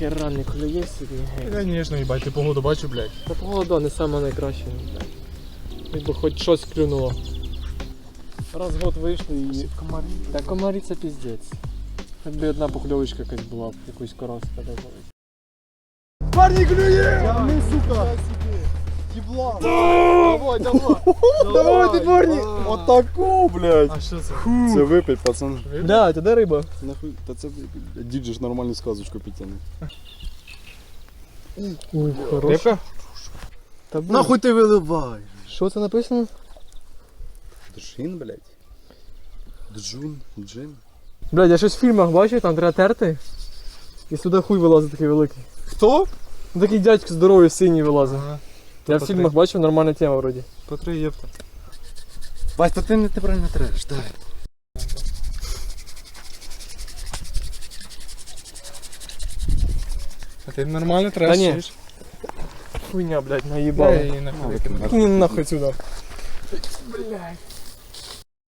ніхера не клює сьогодні. Конечно, їбать, ти погоду бачу, блядь. Та погода не саме найкраща. блядь. Якби хоч щось клюнуло. Раз в год вийшли і. Комарі. Та комарі це піздець. Якби одна покльовочка якась була якусь коровська така. Парні клює! Тягни, сука! Єбла! Давай, давай! Давай, ти парні! Отаку, блядь. А що це? Це випить, пацан. Блядь, а де риба? Нахуй, та це випить. Дід же ж нормальну сказочку підтягне. Ой, хороша. Рибка? Та Нахуй ти виливай? Що це написано? Джин, блядь. Джун, джин. Блядь, я щось в фільмах бачив, там треба терти. І сюди хуй вилазить такий великий. Хто? Ну такий дядько здоровий синій вилазить. Ага. Я в фільмах бачив нормальна тема вроді. Потри єпта. Бать, то ти не ти правильно треш, дай. А ти нормально Та ні. чуєш? Хуйня, блядь, наїбала. її нахуй. Кинь нахуй сюди.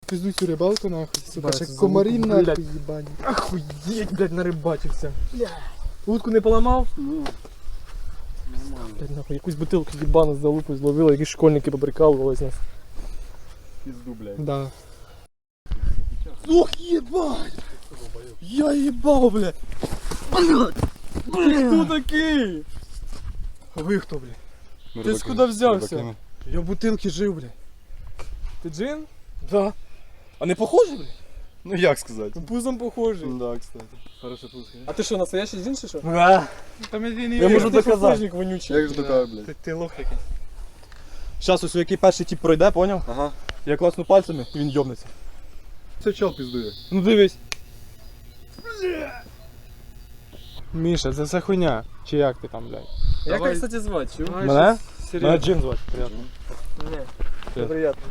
Пізду цю рибалку нахуй, сука, Бать, ще звук, комарі блядь. нахуй їбані. Охуєть, блядь, нарибачився. Утку не поламав? Блядь, нахуй, якусь бутилку їбану за лупу зловили, якісь школьники побрикалувались нас. Пізду, блядь. Да. Ух, ебать! Я ебал, блядь! Хто такий? А ви хто, блядь? Ти з куди взявся? Я в бутилці жив, блядь. Ти джин? Да. А не похоже, блядь? Ну як сказати? Пузом похожий. Да, кстати. Хорошо пускай. А ти що, настоящий джин чи що? Да. Там я не Я можу доказати. вонючий. Як же така, блядь? Ти, ти лох який. Зараз ось який перший тип пройде, поняв? Ага. Я класну пальцями він йобнеться. Це чел піздує. Ну дивись. Міша, це все хуйня. Чи як ти там, блядь? Як Давай. тебе, кстати, звати? Чув? Мене? Мене? Джин звати. Приятно. Ні. Привіт. Приятно.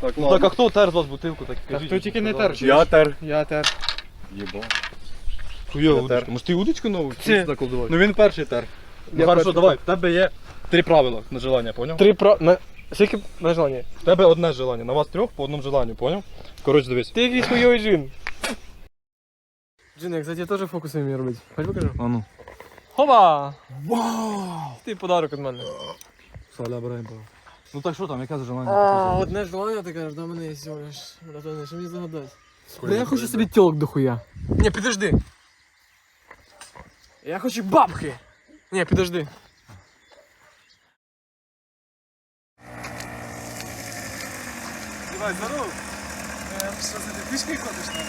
Так, Ну так а хто тер з вас бутилку? Так, Та кажіть. хто тільки не тер. Я тер. Я тер. Єбо. Хуйова Я удочка. тер. Може ти удочку нову? Це- заколдувати? Ну він перший тер. Ну хорошо, давай. В тебе є три правила на желання, поняв? Три про... На... Скільки на желання? В тебе одне желання, на вас трьох по одному желанню, поняв? Коротше, дивись. Ти якийсь хуйовий джин. Джин, я, кстати, теж фокуси вмію робити. Хоч покажу. А ну. Хопа! Вау! Ти подарок від мене. Саля брейба. Ну так що там, яке желання? А, одне желання ти кажеш, до мене є всього лиш. Братане, що мені загадати? Да я хочу собі тілок до хуя. Ні, підожди. Я хочу бабки. Ні, підожди. Давай, здоров. Що це ти пішки ходиш там?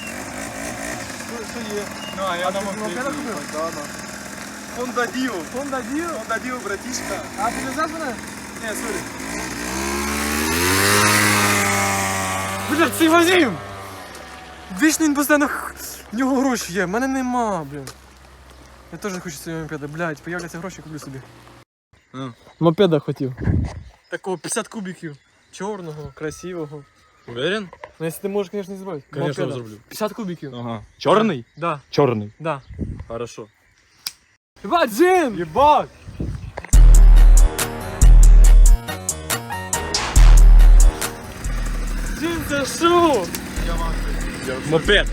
Що є? Ну, а я на мопеда купив? Да, да. Honda Dio. Honda Dio? Honda Dio, братишка. А, ти не знаєш мене? Не, сорі. Блядь, цей Вадим! Вічно він постійно х- в нього гроші є, в мене нема, блін. Я теж хочу собі мопеда, блядь, появляться гроші, куплю собі. А. Мопеда хотів. Такого 50 кубиків. Чорного, красивого. Уверен? Ну, якщо ти можеш, звісно, зробити. Конечно, Мопеда. зроблю. 50 кубиків. Ага. Чорний? Да, Чорний. да. Хорошо. Ебать, Джин! Єбать! Це що? Мопед.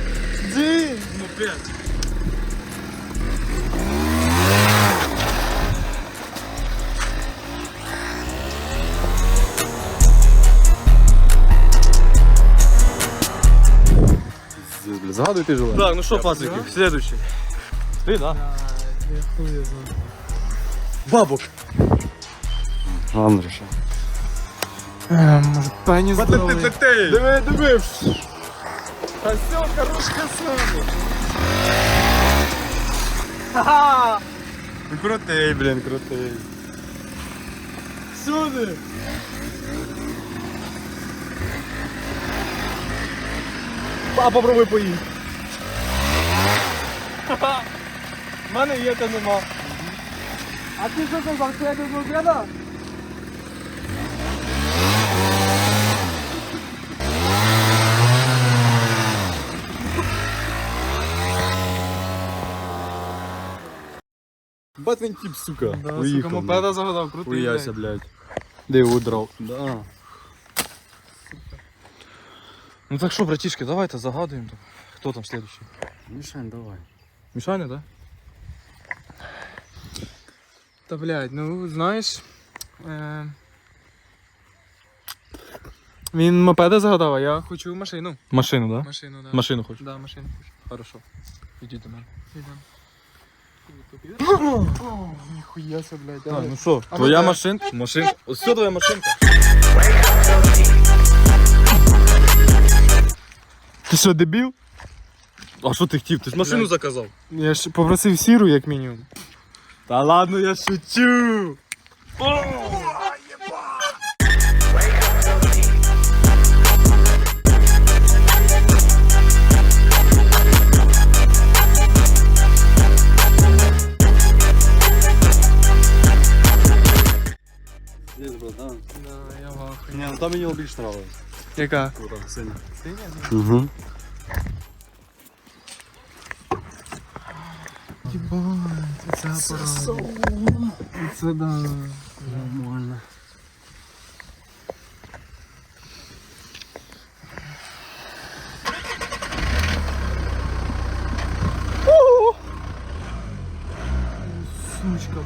Джин! Мопед. Здесь, блядь, загадуй ти желання. Так, ну що, пацики, следующий. Ти, да? Бабок. Андреша. Може, пені здоровий. Диви, диви. А все, хорошка саме. Ну крутий, блін, крутий. Сюди. А попробуй поїсти. В мене є, та нема. А ти що казав, що я? Бать він тип, сука. Да, сука, мопеда загадав, крутий. Уявся, блядь. Де удрав? Да. Ну так що, братішки, давайте загадуємо. Хто там следующий? Мішань, давай. Мішаня, так? Та блядь, ну знаєш. Е... Він мопеда загадав, а я хочу машину. Машину, так? Машину, да. Машину хочу. Да, машину хочу. Хорошо. Ідіть до мене. Йдем. Ніхуя це, блядь. Так, ну що, твоя машинка? машинка? Машин. Ось все твоя машинка. Ти що, дебіл? А що ти хотів? Ти ж машину заказав. Я ж попросив сіру, як мінімум. Та ладно, я шучу. Є, там мені більш нравилось. Яка? Синя. Синя? Угу. Єбать, це апарат. Це да. Нормально. Сучка.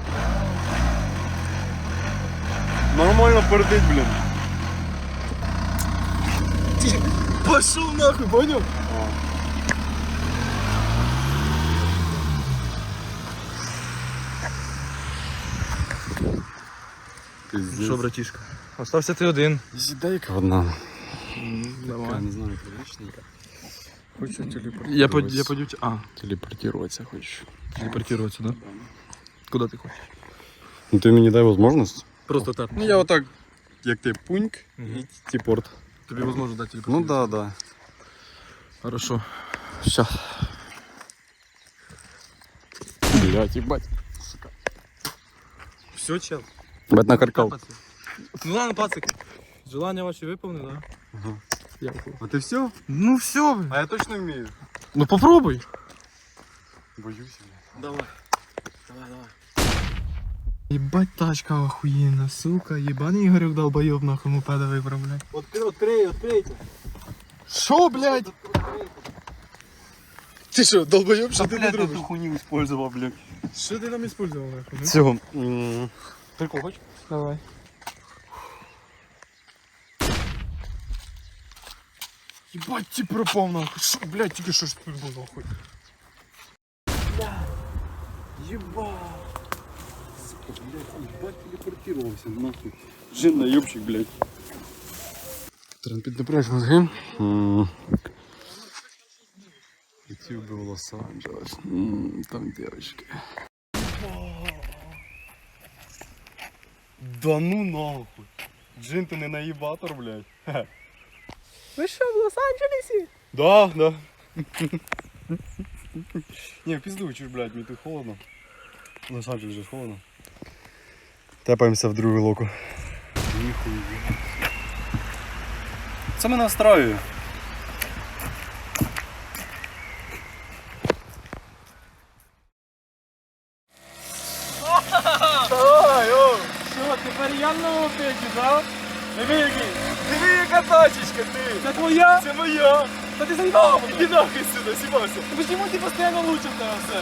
Нормально пердить, блін. Пошел нахуй, понял? Пиздец. Що, братішка? Остався ти один. Зідайка одна. Така, не знаю, приличненька. Хочу телепорт. Я по я по дівча- А, Телепортироваться хочеш. телепортуватися, да? Куди ти хочеш? Ну ти мені дай можливість. Просто так. Ну я отак, як ти пуньк і тіпорт. Тобі можливо дати Ну телепортуватися. да, да. Хорошо. Ща. Блять, їбать. Сука. Все, чел. Бать накаркав. Ну ладно, пацик. Желання ваші виповнені, да? Ага. Дякую. А ти все? Ну все, блядь. А я точно вмію. Ну попробуй. Боюсь, блядь. Давай. Давай, давай. Ебать тачка охуєнна, сука, єбаний Ігорюк долбойоб нахуй мопеда вибрав, блядь. Открий, открий, открийте. Що, блядь? Ти що, долбойоб, що ти не Блядь, робиш? эту хуйню использовал, блядь. Що ти там использував, нахуй? Цього. Прикол, хоч? Давай. Ебать, ти пропав нахуй. Шо, блядь, тільки що ж тут було нахуй. Сука, блядь, ебать телепортировался, нахуй. Жин наебщик, блядь. Треба піднапрячь мозги. Хотів би в Лос-Анджелес. Там девочки. Да ну нахуй. Джин, ти не наїбатор, блядь. Ви що, в Лос-Анджелесі? Да, да. Не, пизду, чуж, блядь, мне тут холодно. На самом деле же холодно. Тепаемся в другу локу. Це мене настраює. Що, тепер я на мопеді, да? Диви який. Диви яка тачечка, ти. Це твоя? Це моя. Та ти заїбав. Іди нахуй сюди, сібався. Почему ти постійно лучше в тебе все?